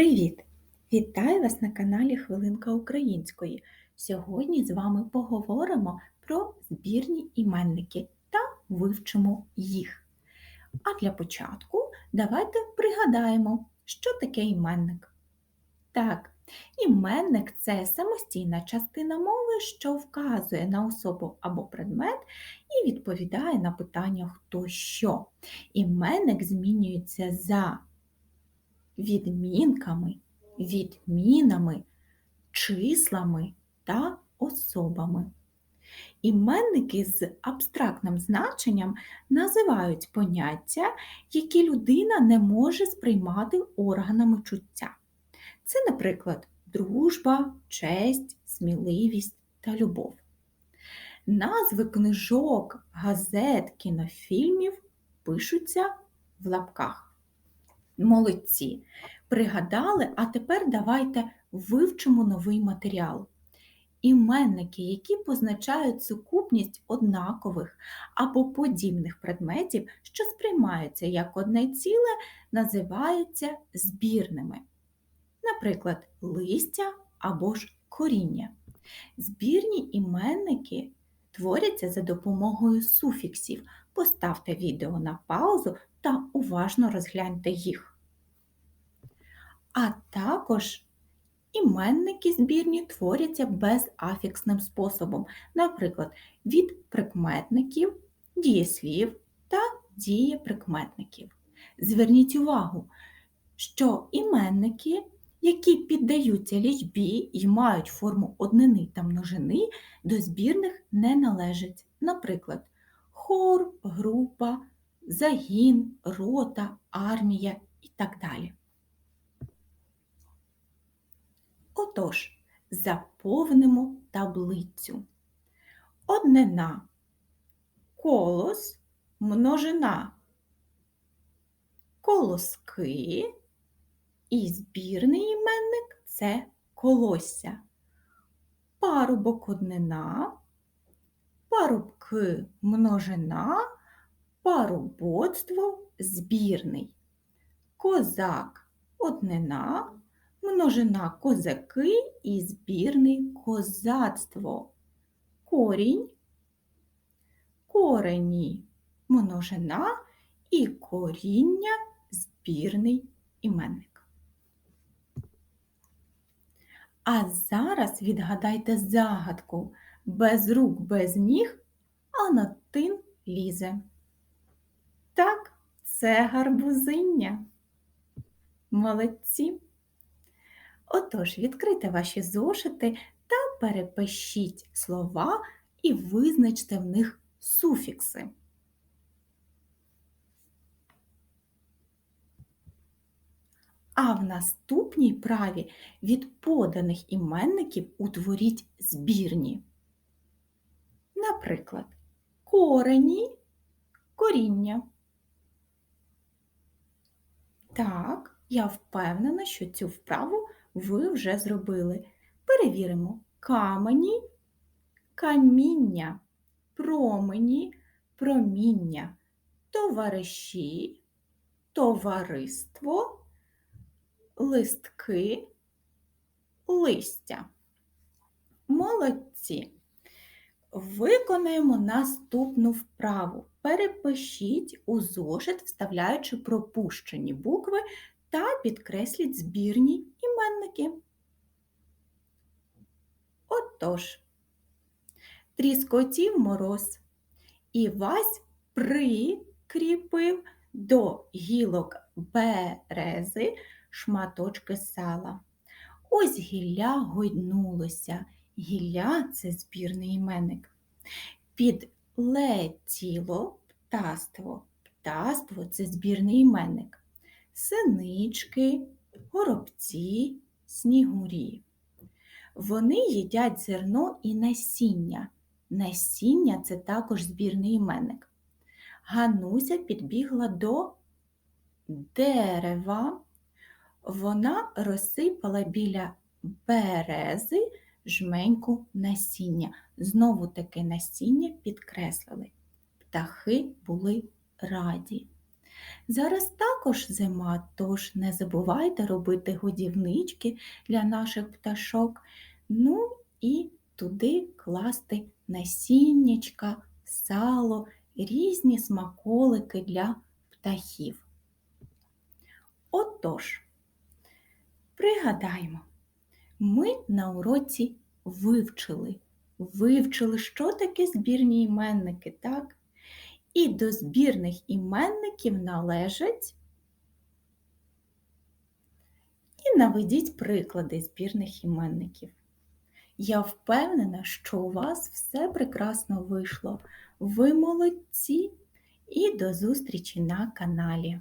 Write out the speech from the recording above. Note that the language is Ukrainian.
Привіт! Вітаю вас на каналі Хвилинка Української. Сьогодні з вами поговоримо про збірні іменники та вивчимо їх. А для початку давайте пригадаємо, що таке іменник. Так, іменник це самостійна частина мови, що вказує на особу або предмет і відповідає на питання хто що. Іменник змінюється за відмінками, відмінами, числами та особами. Іменники з абстрактним значенням називають поняття, які людина не може сприймати органами чуття. Це, наприклад, дружба, честь, сміливість та любов. Назви книжок, газет, кінофільмів пишуться в лапках. Молодці. Пригадали, а тепер давайте вивчимо новий матеріал. Іменники, які позначають сукупність однакових або подібних предметів, що сприймаються як одне ціле, називаються збірними. Наприклад, листя або ж коріння. Збірні іменники творяться за допомогою суфіксів. Поставте відео на паузу та уважно розгляньте їх а також іменники збірні творяться безафіксним способом, наприклад, від прикметників, дієслів та дієприкметників. Зверніть увагу, що іменники, які піддаються лічбі і мають форму однини та множини, до збірних не належать. Наприклад, хор, група, загін, рота, армія і так далі. Отож, заповнимо таблицю. Однина колос, множина, колоски і збірний іменник це колосся. Парубок однина, парубки множина, парубоцтво збірний, козак однина множина козаки і збірний козацтво. Корінь, корені множина і коріння збірний іменник. А зараз відгадайте загадку без рук, без ніг, а на тин лізе. Так, це гарбузиння. Молодці! Отож, відкрийте ваші зошити та перепишіть слова і визначте в них суфікси. А в наступній праві від поданих іменників утворіть збірні. Наприклад, корені, коріння. Так, я впевнена, що цю вправу ви вже зробили. Перевіримо камені, каміння, промені, проміння, товариші, товариство, листки, листя. Молодці. Виконаємо наступну вправу. Перепишіть у зошит, вставляючи пропущені букви та підкресліть збірні іменники. Отож, тріскотів мороз. І Вась прикріпив до гілок берези шматочки сала. Ось гілля гойднулося. Гілля це збірний іменник. Підлетіло птаство. Птаство це збірний іменник синички, горобці, снігурі. Вони їдять зерно і насіння. Насіння це також збірний іменник. Гануся підбігла до дерева. Вона розсипала біля берези жменьку насіння. Знову таки насіння підкреслили. Птахи були раді. Зараз також зима, тож не забувайте робити годівнички для наших пташок. Ну і туди класти насіннячка, сало, різні смаколики для птахів. Отож, пригадаємо, ми на уроці вивчили, вивчили, що таке збірні іменники, так? І до збірних іменників належать і наведіть приклади збірних іменників. Я впевнена, що у вас все прекрасно вийшло. Ви молодці і до зустрічі на каналі.